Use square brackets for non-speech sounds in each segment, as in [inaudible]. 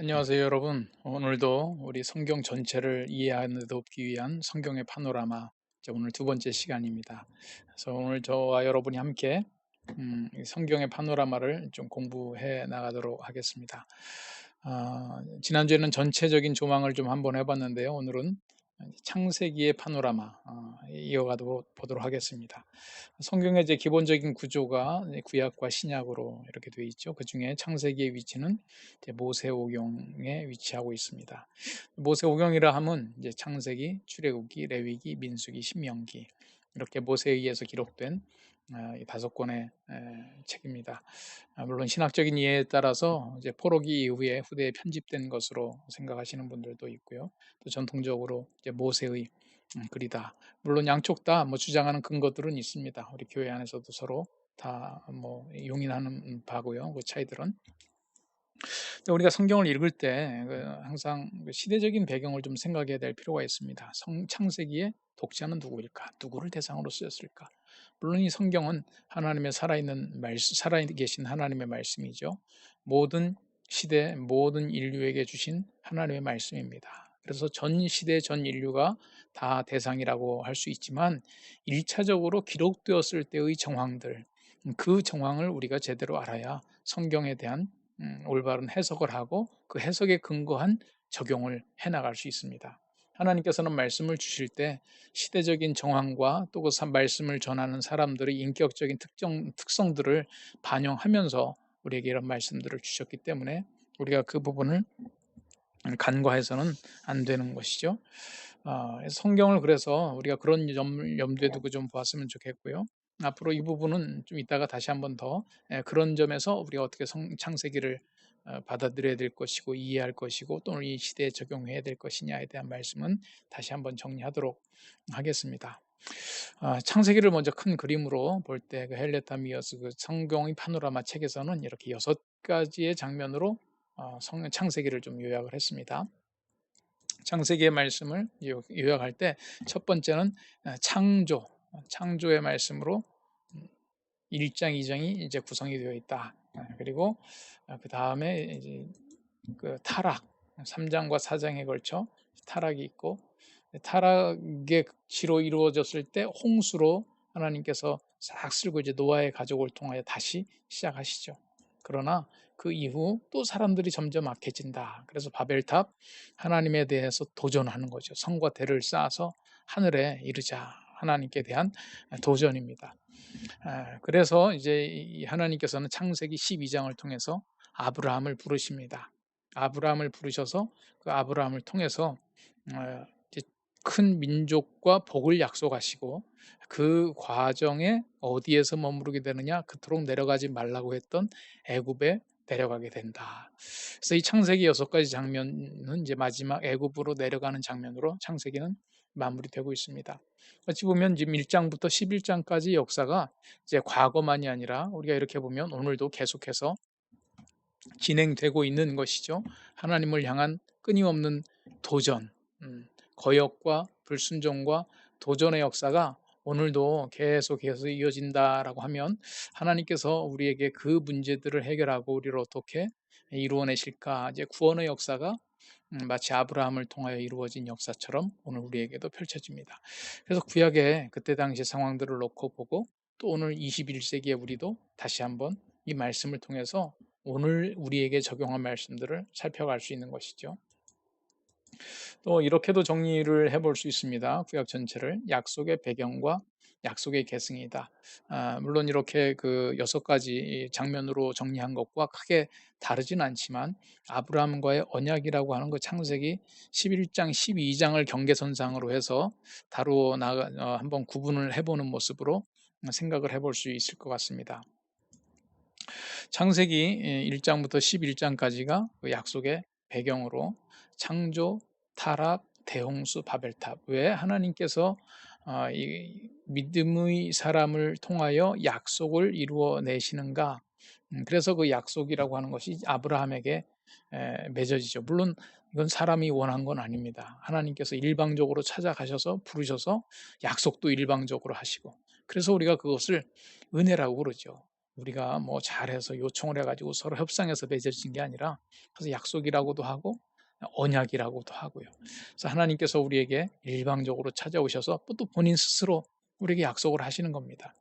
안녕하세요, 여러분. 오늘도 우리 성경 전체를 이해하는 데 돕기 위한 성경의 파노라마, 오늘 두 번째 시간입니다. 그래서 오늘 저와 여러분이 함께 음, 성경의 파노라마를 좀 공부해 나가도록 하겠습니다. 아, 지난주에는 전체적인 조망을 좀 한번 해봤는데요. 오늘은 창세기의 파노라마 어, 이어가 보도록 하겠습니다. 성경의 이제 기본적인 구조가 구약과 신약으로 이렇게 되어 있죠. 그 중에 창세기의 위치는 모세오경에 위치하고 있습니다. 모세오경이라 하면 이제 창세기, 출애굽기, 레위기, 민수기, 신명기 이렇게 모세에 의해서 기록된 아, 다섯 권의 책입니다. 아, 물론 신학적인 이해에 따라서 이제 포로기 이후에 후대에 편집된 것으로 생각하시는 분들도 있고요. 또 전통적으로 이제 모세의 음, 글이다. 물론 양쪽 다 뭐 주장하는 근거들은 있습니다. 우리 교회 안에서도 서로 다 뭐 용인하는 바고요. 그 차이들은. 우리가 성경을 읽을 때그 항상 그 시대적인 배경을 좀 생각해야 될 필요가 있습니다. 성, 창세기의 독자는 누구일까? 누구를 대상으로 쓰였을까? 물론 이 성경은 하나님의 살아있는 말씀, 살아 계신 하나님의 말씀이죠. 모든 시대, 모든 인류에게 주신 하나님의 말씀입니다. 그래서 전 시대, 전 인류가 다 대상이라고 할 수 있지만 1차적으로 기록되었을 때의 정황들, 그 정황을 우리가 제대로 알아야 성경에 대한 음, 올바른 해석을 하고 그 해석에 근거한 적용을 해나갈 수 있습니다. 하나님께서는 말씀을 주실 때 시대적인 정황과 또 그 말씀을 전하는 사람들의 인격적인 특정 특성들을 반영하면서 우리에게 이런 말씀들을 주셨기 때문에 우리가 그 부분을 간과해서는 안 되는 것이죠. 어, 성경을 그래서 우리가 그런 염, 염두에 두고 좀 보았으면 좋겠고요. 앞으로 이 부분은 좀 이따가 다시 한번 더 예, 그런 점에서 우리가 어떻게 성, 창세기를 어, 받아들여야 될 것이고 이해할 것이고 또는 이 시대에 적용해야 될 것이냐에 대한 말씀은 다시 한번 정리하도록 하겠습니다. 아, 창세기를 먼저 큰 그림으로 볼 때 그 헬레타 미어스 그 성경의 파노라마 책에서는 이렇게 여섯 가지의 장면으로 어, 성, 창세기를 좀 요약을 했습니다. 창세기의 말씀을 요약할 때 첫 번째는 어, 창조, 창조의 말씀으로 1장, 2장이 이제 구성이 되어 있다. 아, 그리고 아, 그 다음에 이제 그 타락 3장과 4장에 걸쳐 타락이 있고 타락의 지로 이루어졌을 때 홍수로 하나님께서 싹 쓸고 이제 노아의 가족을 통하여 다시 시작하시죠. 그러나 그 이후 또 사람들이 점점 악해진다. 그래서 바벨탑 하나님에 대해서 도전하는 거죠. 성과 대를 쌓아서 하늘에 이르자. 하나님께 대한 도전입니다. 아, 그래서 이제 하나님께서는 창세기 12장을 통해서 아브라함을 부르십니다. 아브라함을 부르셔서 그 아브라함을 통해서 어, 큰 민족과 복을 약속하시고 그 과정에 어디에서 머무르게 되느냐 그토록 내려가지 말라고 했던 애굽에 내려가게 된다. 그래서 이 창세기 여섯 가지 장면은 이제 마지막 애굽으로 내려가는 장면으로 창세기는 마무리되고 있습니다. 어찌 보면 지금 1장부터 11장까지 역사가 이제 과거만이 아니라 우리가 이렇게 보면 오늘도 계속해서 진행되고 있는 것이죠. 하나님을 향한 끊임없는 도전, 음, 거역과 불순종과 도전의 역사가 오늘도 계속해서 이어진다라고 하면 하나님께서 우리에게 그 문제들을 해결하고 우리를 어떻게 이루어내실까 이제 구원의 역사가 음, 마치 아브라함을 통하여 이루어진 역사처럼 오늘 우리에게도 펼쳐집니다. 그래서 구약의 그때 당시 상황들을 놓고 보고 또 오늘 21세기에 우리도 다시 한번 이 말씀을 통해서 오늘 우리에게 적용한 말씀들을 살펴갈 수 있는 것이죠. 또 이렇게도 정리를 해볼 수 있습니다. 구약 전체를 약속의 배경과 약속의 계승이다. 아, 물론 이렇게 그 여섯 가지 장면으로 정리한 것과 크게 다르진 않지만 아브라함과의 언약이라고 하는 그 창세기 11장, 12장을 경계선상으로 해서 다루어 나가 어, 한번 구분을 해보는 모습으로 생각을 해볼 수 있을 것 같습니다. 창세기 1장부터 11장까지가 그 약속의 배경으로 창조, 타락, 대홍수, 바벨탑 왜 하나님께서 믿음의 사람을 통하여 약속을 이루어내시는가? 음, 그래서 그 약속이라고 하는 것이 아브라함에게 맺어지죠. 물론 이건 사람이 원한 건 아닙니다. 하나님께서 일방적으로 찾아가셔서 부르셔서 약속도 일방적으로 하시고 그래서 우리가 그것을 은혜라고 그러죠. 우리가 뭐 잘해서 요청을 해가지고 서로 협상해서 맺어진 게 아니라 그래서 약속이라고도 하고 언약이라고도 하고요. 그래서 하나님께서 우리에게 일방적으로 찾아오셔서 또 본인 스스로 우리에게 약속을 하시는 겁니다.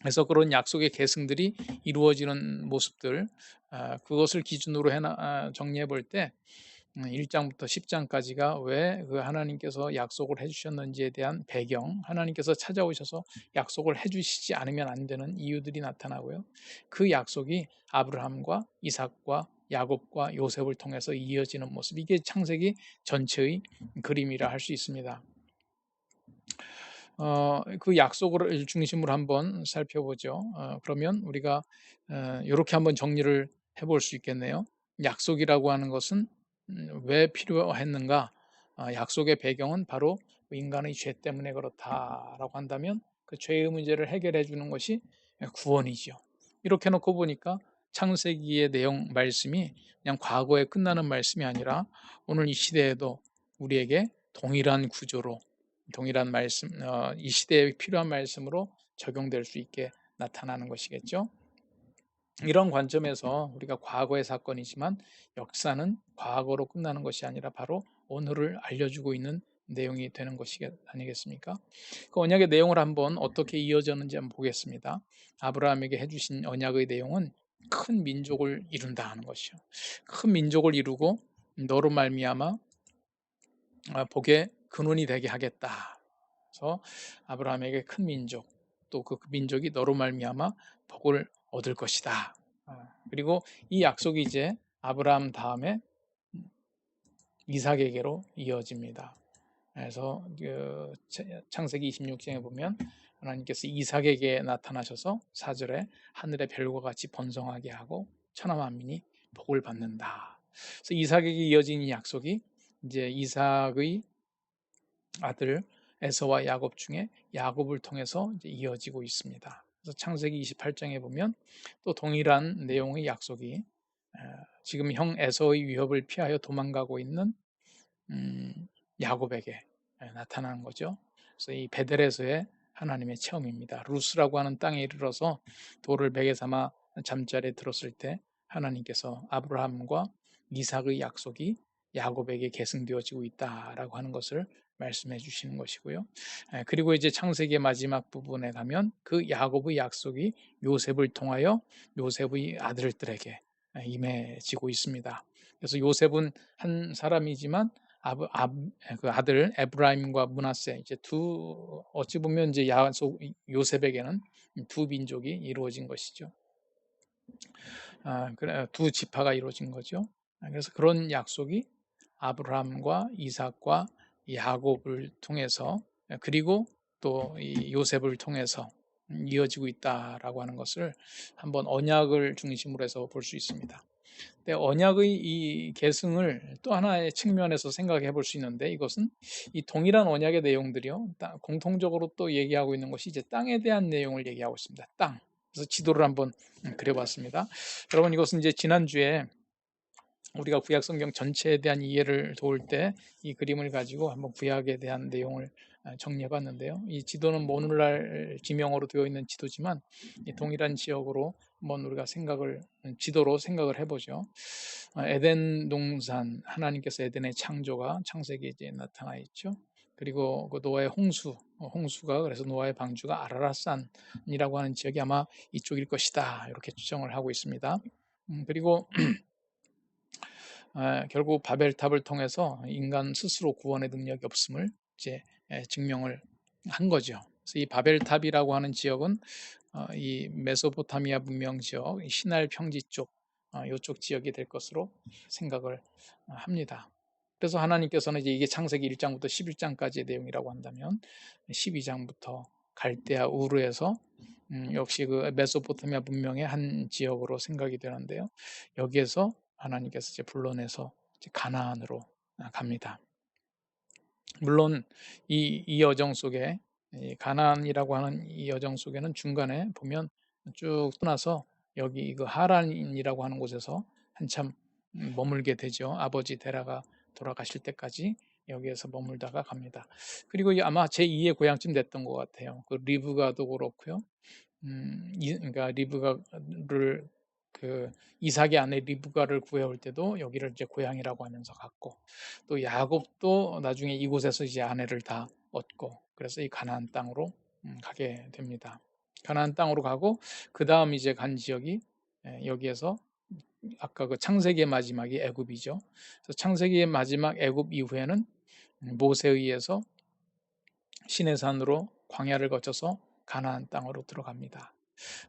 그래서 그런 약속의 계승들이 이루어지는 모습들 아, 그것을 기준으로 해나, 아, 정리해 볼 때 1장부터 음, 10장까지가 왜 그 하나님께서 약속을 해주셨는지에 대한 배경, 하나님께서 찾아오셔서 약속을 해주시지 않으면 안 되는 이유들이 나타나고요. 그 약속이 아브라함과 이삭과 야곱과 요셉을 통해서 이어지는 모습, 이게 창세기 전체의 그림이라 할 수 있습니다. 어, 그 약속을 중심으로 한번 살펴보죠. 어, 그러면 우리가 어, 이렇게 한번 정리를 해볼 수 있겠네요. 약속이라고 하는 것은 음, 왜 필요했는가? 아, 약속의 배경은 바로 인간의 죄 때문에 그렇다라고 한다면 그 죄의 문제를 해결해 주는 것이 구원이죠. 이렇게 놓고 보니까 창세기의 내용 말씀이 그냥 과거에 끝나는 말씀이 아니라 오늘 이 시대에도 우리에게 동일한 구조로 동일한 말씀 어, 이 시대에 필요한 말씀으로 적용될 수 있게 나타나는 것이겠죠. 이런 관점에서 우리가 과거의 사건이지만 역사는 과거로 끝나는 것이 아니라 바로 오늘을 알려주고 있는 내용이 되는 것이 아니겠습니까? 그 언약의 내용을 한번 어떻게 이어졌는지 한번 보겠습니다. 아브라함에게 해주신 언약의 내용은 큰 민족을 이룬다 하는 것이요. 큰 민족을 이루고 너로 말미암아 아, 복의 근원이 되게 하겠다. 그래서 아브라함에게 큰 민족 또 그 민족이 너로 말미암아 복을 얻을 것이다. 아, 그리고 이 약속이 이제 아브라함 다음에 이삭에게로 이어집니다. 그래서 그 창세기 26장에 보면 하나님께서 이삭에게 나타나셔서 사절에 하늘의 별과 같이 번성하게 하고 천하 만민이 복을 받는다. 그래서 이삭에게 이어진 이 약속이 이제 이삭의 아들 에서와 야곱 중에 야곱을 통해서 이어지고 있습니다. 그래서 창세기 28장에 보면 또 동일한 내용의 약속이 지금 형 에서의 위협을 피하여 도망가고 있는 음, 야곱에게 나타나는 거죠. 그래서 이 베델에서의 하나님의 체험입니다. 루스라고 하는 땅에 이르러서 돌을 베개 삼아 잠자리에 들었을 때 하나님께서 아브라함과 이삭의 약속이 야곱에게 계승되어지고 있다라고 하는 것을 말씀해 주시는 것이고요. 그리고 이제 창세기의 마지막 부분에 가면 그 야곱의 약속이 요셉을 통하여 요셉의 아들들에게 임해지고 있습니다. 그래서 요셉은 한 사람이지만 아브, 아브, 그 아들 에브라임과 문하세 이제 두 어찌 보면 이제 야속 요셉에게는 두 민족이 이루어진 것이죠. 아, 그래 두 지파가 이루어진 거죠. 그래서 그런 약속이 아브라함과 이삭과 야곱을 통해서 그리고 또 요셉을 통해서 이어지고 있다라고 하는 것을 한번 언약을 중심으로 해서 볼 수 있습니다. 근데 언약의 이 계승을 또 하나의 측면에서 생각해 볼 수 있는데 이것은 이 동일한 언약의 내용들이요 공통적으로 또 얘기하고 있는 것이 이제 땅에 대한 내용을 얘기하고 있습니다. 땅. 그래서 지도를 한번 그려봤습니다. 여러분 이것은 이제 지난주에 우리가 구약 성경 전체에 대한 이해를 도울 때 이 그림을 가지고 한번 구약에 대한 내용을 아, 정리해 봤는데요. 이 지도는 뭐 오늘날 지명으로 되어 있는 지도지만 동일한 지역으로 한번 우리가 생각을 지도로 생각을 해보죠. 아, 에덴 동산 하나님께서 에덴의 창조가 창세기에 나타나 있죠. 그리고 그 노아의 홍수, 어, 홍수가 그래서 노아의 방주가 아라라산이라고 하는 지역이 아마 이쪽일 것이다 이렇게 추정을 하고 있습니다. 음, 그리고 [clears throat] 결국 바벨탑을 통해서 인간 스스로 구원의 능력이 없음을 이제 증명을 한 거죠. 이 바벨탑이라고 하는 지역은 어, 이 메소포타미아 문명 지역, 시날 평지 쪽 이쪽 어, 지역이 될 것으로 생각을 합니다. 그래서 하나님께서는 이제 이게 창세기 1장부터 11장까지의 내용이라고 한다면 12장부터 갈대아 우르에서 음, 역시 그 메소포타미아 문명의 한 지역으로 생각이 되는데요. 여기에서 하나님께서 이제 불러내서 이제 가나안으로 갑니다. 물론 이, 이 여정 속에 이 가나안이라고 하는 이 여정 속에는 중간에 보면 쭉 떠나서 여기 그 하란이라고 하는 곳에서 한참 머물게 되죠. 아버지 데라가 돌아가실 때까지 여기에서 머물다가 갑니다. 그리고 아마 제 2의 고향쯤 됐던 것 같아요. 그 리브가도 그렇고요. 음, 이, 그러니까 리브가를 그 이삭의 아내 리브가를 구해올 때도 여기를 이제 고향이라고 하면서 갔고 또 야곱도 나중에 이곳에서 이제 아내를 다 얻고 그래서 이 가나안 땅으로 음, 가게 됩니다. 가나안 땅으로 가고 그 다음 이제 간 지역이 예, 여기에서 아까 그 창세기의 마지막이 애굽이죠. 그래서 창세기의 마지막 애굽 이후에는 모세에 의해서 시내산으로 광야를 거쳐서 가나안 땅으로 들어갑니다.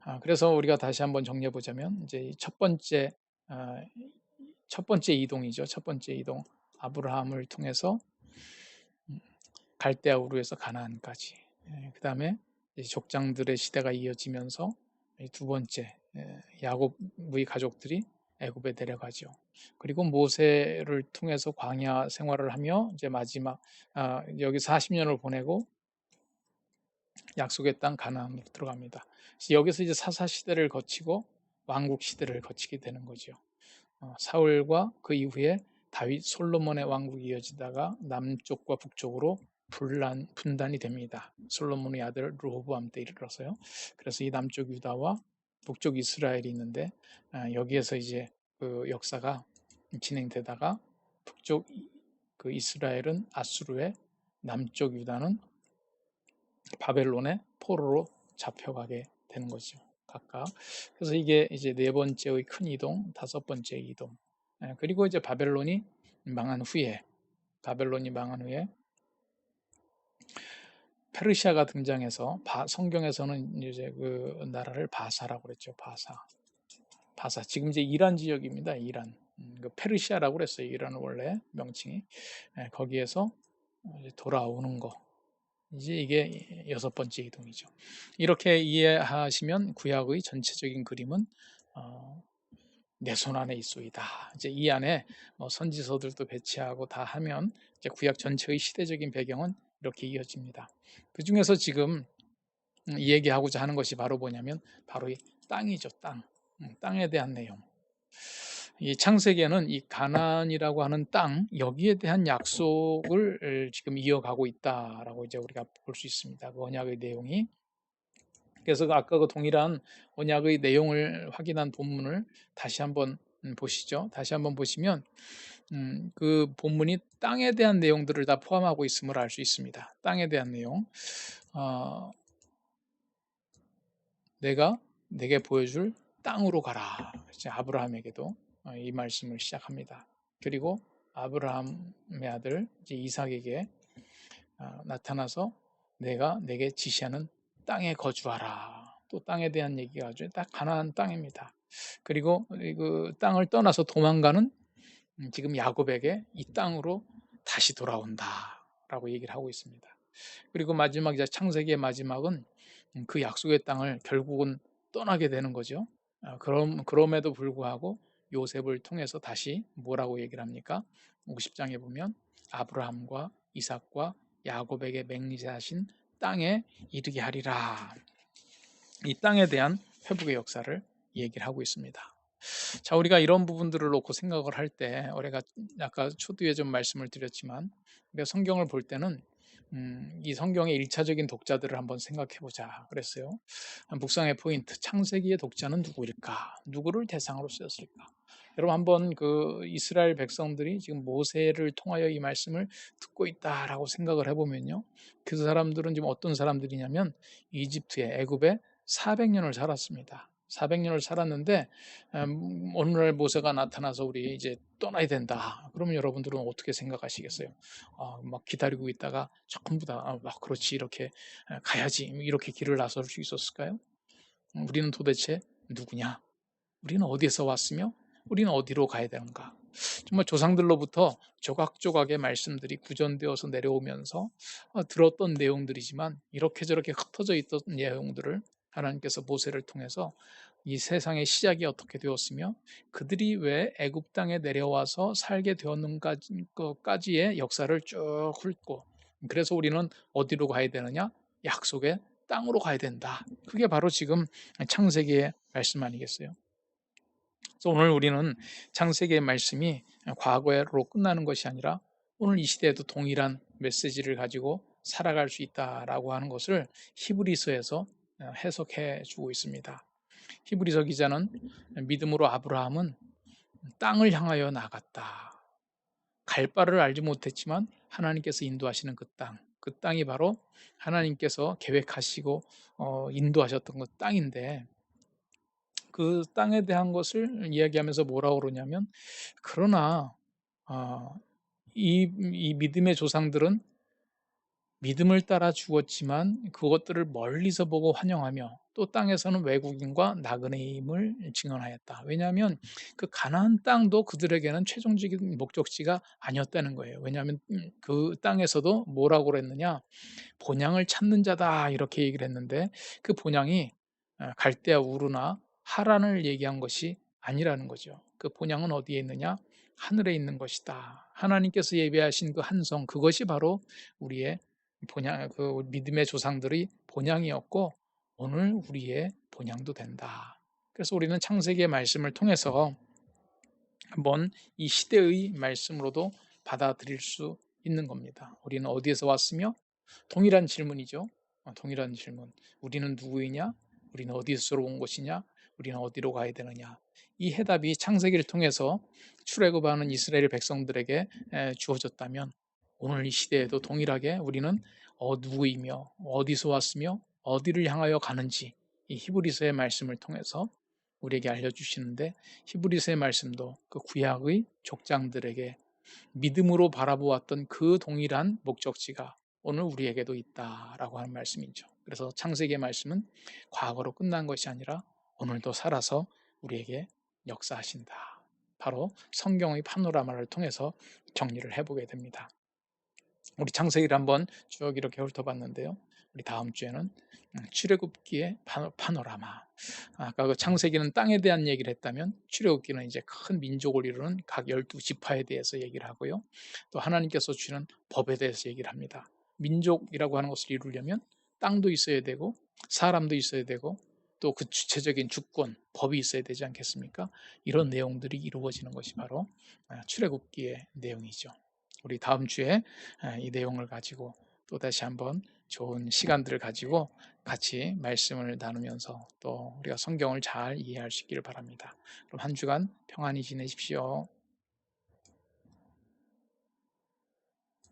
아, 그래서 우리가 다시 한번 정리해 보자면 이제 첫 번째 아, 첫 번째 이동이죠. 첫 번째 이동 아브라함을 통해서 음, 갈대아 우르에서 가나안까지. 예, 그 다음에 족장들의 시대가 이어지면서 두 번째 예, 야곱의 가족들이 애굽에 데려가죠. 그리고 모세를 통해서 광야 생활을 하며 이제 마지막 아, 여기 40년을 보내고 약속의 땅 가나안으로 들어갑니다. 여기서 이제 사사 시대를 거치고 왕국 시대를 거치게 되는 거죠. 어, 사울과 그 이후에 다윗 솔로몬의 왕국이 이어지다가 남쪽과 북쪽으로 분란, 분단이 됩니다. 솔로몬의 아들 로보암 때 이르러서요. 그래서 이 남쪽 유다와 북쪽 이스라엘이 있는데 아, 여기에서 이제 그 역사가 진행되다가 북쪽 그 이스라엘은 아수르에 남쪽 유다는 바벨론의 포로로 잡혀가게 되는 거죠. 각각. 그래서 이게 이제 네 번째의 큰 이동, 다섯 번째 이동. 예, 그리고 이제 바벨론이 망한 후에 바벨론이 망한 후에 페르시아가 등장해서 바, 성경에서는 이제 그 나라를 바사라고 그랬죠. 바사. 바사. 지금 이제 이란 지역입니다. 이란. 음, 그 페르시아라고 그랬어요. 이란은 원래 명칭이. 예, 거기에서 돌아오는 거. 이제 이게 여섯 번째 이동이죠. 이렇게 이해하시면 구약의 전체적인 그림은 어, 내손 안에 있소이다. 이제 이 안에 뭐 선지서들도 배치하고 다 하면 이제 구약 전체의 시대적인 배경은 이렇게 이어집니다. 그 중에서 지금 음, 얘기하고자 하는 것이 바로 뭐냐면 바로 이 땅이죠. 땅. 음, 땅에 대한 내용. 이 창세기에는 이 가난이라고 하는 땅 여기에 대한 약속을 지금 이어가고 있다라고 이제 우리가 볼 수 있습니다. 그 언약의 내용이 그래서 그 아까 그 동일한 언약의 내용을 확인한 본문을 다시 한번 음, 보시죠. 다시 한번 보시면 음, 그 본문이 땅에 대한 내용들을 다 포함하고 있음을 알 수 있습니다. 땅에 대한 내용. 어, 내가 내게 보여줄 땅으로 가라. 아브라함에게도 어, 이 말씀을 시작합니다. 그리고 아브라함의 아들 이삭에게 어, 나타나서 내가 내게 지시하는 땅에 거주하라. 또 땅에 대한 얘기가 아주 딱 가난한 땅입니다. 그리고 그 땅을 떠나서 도망가는 음, 지금 야곱에게 이 땅으로 다시 돌아온다라고 얘기를 하고 있습니다. 그리고 마지막 이제 창세기의 마지막은 그 약속의 땅을 결국은 떠나게 되는 거죠. 아, 그럼 그럼에도 불구하고 요셉을 통해서 다시 뭐라고 얘기를 합니까? 50장에 보면 아브라함과 이삭과 야곱에게 맹세하신 땅에 이르게 하리라. 이 땅에 대한 회복의 역사를 얘기를 하고 있습니다. 자, 우리가 이런 부분들을 놓고 생각을 할 때, 우리가 아까 초두에 좀 말씀을 드렸지만, 우리가 성경을 볼 때는 음, 이 성경의 일차적인 독자들을 한번 생각해 보자 그랬어요. 묵상의 포인트, 창세기의 독자는 누구일까? 누구를 대상으로 쓰였을까? 여러분 한번 그 이스라엘 백성들이 지금 모세를 통하여 이 말씀을 듣고 있다라고 생각을 해보면요. 그 사람들은 지금 어떤 사람들이냐면 이집트에 애굽에 400년을 살았습니다. 400년을 살았는데 음, 어느 날 모세가 나타나서 우리 이제 떠나야 된다. 그러면 여러분들은 어떻게 생각하시겠어요? 아, 막 기다리고 있다가 전부 다 아, 막 그렇지 이렇게 가야지 이렇게 길을 나설 수 있었을까요? 우리는 도대체 누구냐? 우리는 어디에서 왔으며 우리는 어디로 가야 되는가? 정말 조상들로부터 조각조각의 말씀들이 구전되어서 내려오면서 어, 들었던 내용들이지만 이렇게 저렇게 흩어져 있던 내용들을 하나님께서 모세를 통해서 이 세상의 시작이 어떻게 되었으며 그들이 왜 애굽 땅에 내려와서 살게 되었는가까지의 역사를 쭉 훑고 그래서 우리는 어디로 가야 되느냐? 약속의 땅으로 가야 된다. 그게 바로 지금 창세기의 말씀 아니겠어요? 그래서 오늘 우리는 창세기의 말씀이 과거로 끝나는 것이 아니라 오늘 이 시대에도 동일한 메시지를 가지고 살아갈 수 있다라고 하는 것을 히브리서에서 어, 해석해 주고 있습니다. 히브리서 기자는 믿음으로 아브라함은 땅을 향하여 나갔다. 갈 바를 알지 못했지만 하나님께서 인도하시는 그 땅, 그 땅이 바로 하나님께서 계획하시고 어, 인도하셨던 그 땅인데 그 땅에 대한 것을 이야기하면서 뭐라고 그러냐면 그러나 어, 이, 이 믿음의 조상들은 믿음을 따라 죽었지만 그것들을 멀리서 보고 환영하며 또 땅에서는 외국인과 나그네임을 증언하였다. 왜냐하면 그 가나안 땅도 그들에게는 최종적인 목적지가 아니었다는 거예요. 왜냐하면 음, 그 땅에서도 뭐라고 그랬느냐 본향을 찾는 자다 이렇게 얘기를 했는데 그 본향이 어, 갈대아 우르나 하란을 얘기한 것이 아니라는 거죠. 그 본향은 어디에 있느냐 하늘에 있는 것이다. 하나님께서 예배하신 그 한성 그것이 바로 우리의 본향 그 믿음의 조상들이 본향이었고 오늘 우리의 본향도 된다. 그래서 우리는 창세기의 말씀을 통해서 한번 이 시대의 말씀으로도 받아들일 수 있는 겁니다. 우리는 어디에서 왔으며 동일한 질문이죠. 어, 동일한 질문. 우리는 누구이냐? 우리는 어디서 온 것이냐? 우리는 어디로 가야 되느냐? 이 해답이 창세기를 통해서 출애굽하는 이스라엘 백성들에게 주어졌다면 오늘 이 시대에도 동일하게 우리는 어, 누구이며 어디서 왔으며 어디를 향하여 가는지 이 히브리서의 말씀을 통해서 우리에게 알려주시는데 히브리서의 말씀도 그 구약의 족장들에게 믿음으로 바라보았던 그 동일한 목적지가 오늘 우리에게도 있다라고 하는 말씀이죠. 그래서 창세기의 말씀은 과거로 끝난 것이 아니라 오늘도 살아서 우리에게 역사하신다. 바로 성경의 파노라마를 통해서 정리를 해보게 됩니다. 우리 창세기를 한번 쭉 이렇게 훑어봤는데요. 우리 다음 주에는 음, 출애굽기의 파노라마. 아까 그 창세기는 땅에 대한 얘기를 했다면 출애굽기는 이제 큰 민족을 이루는 각 열두 지파에 대해서 얘기를 하고요. 또 하나님께서 주는 법에 대해서 얘기를 합니다. 민족이라고 하는 것을 이루려면 땅도 있어야 되고 사람도 있어야 되고 또 그 주체적인 주권, 법이 있어야 되지 않겠습니까? 이런 내용들이 이루어지는 것이 바로 아, 출애굽기의 내용이죠. 우리 다음 주에 이 내용을 가지고 또 다시 한번 좋은 시간들을 가지고 같이 말씀을 나누면서 또 우리가 성경을 잘 이해할 수 있기를 바랍니다. 그럼 한 주간 평안히 지내십시오.